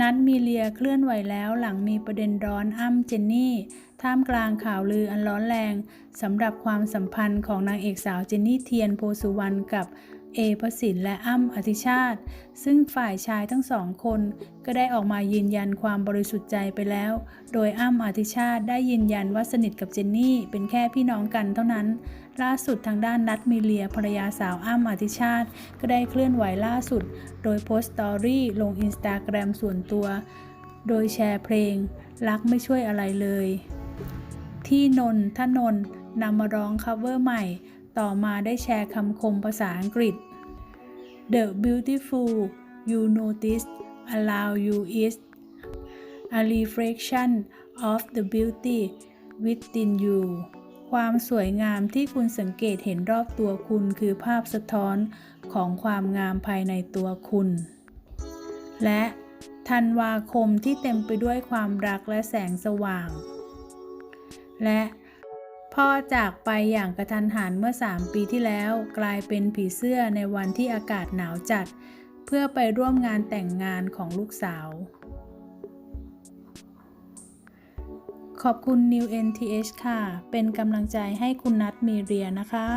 นัดมีเลียเคลื่อนไหวแล้วหลังมีประเด็นร้อนอ้ำเจนนี่ ท่ามกลางข่าวลืออันร้อนแรงสำหรับความสัมพันธ์ของนางเอกสาวเจนนี่เทียนโพสุวรรณกับ เอพระสินและอ้ำอธิชาติ ซึ่งฝ่ายชายทั้งสองคนก็ได้ออกมายืนยันความบริสุทธิ์ใจไปแล้ว โดยอ้ำอธิชาติได้ยืนยันว่าสนิทกับเจนนี่เป็นแค่พี่น้องกันเท่านั้น ล่าสุดทางด้านนัดมีเลียภรรยาสาวอ้ำอธิชาติ ก็ได้เคลื่อนไหวล่าสุด โดยโพสต์สตอรี่ลงอินสตาแกรมส่วนตัว โดยแชร์เพลง รักไม่ช่วยอะไรเลย ที่นนทนนท์นำมาร้อง cover ใหม่ ต่อมาได้แชร์คำคมภาษาอังกฤษ The beautiful you notice allow you is a reflection of the beauty within you ความสวยงามที่คุณสังเกตเห็นรอบตัวคุณคือภาพสะท้อนของความงามภายในตัวคุณ และธันวาคมที่เต็มไปด้วยความรักและแสงสว่าง และ พ่อจากไปอย่างกระทันหันเมื่อ 3 ปีที่แล้ว กลายเป็นผีเสื้อในวันที่อากาศหนาวจัด เพื่อไปร่วมงานแต่งงานของลูกสาว ขอบคุณ New NTH ค่ะ เป็นกำลังใจให้คุณนัทมีเรียนะคะ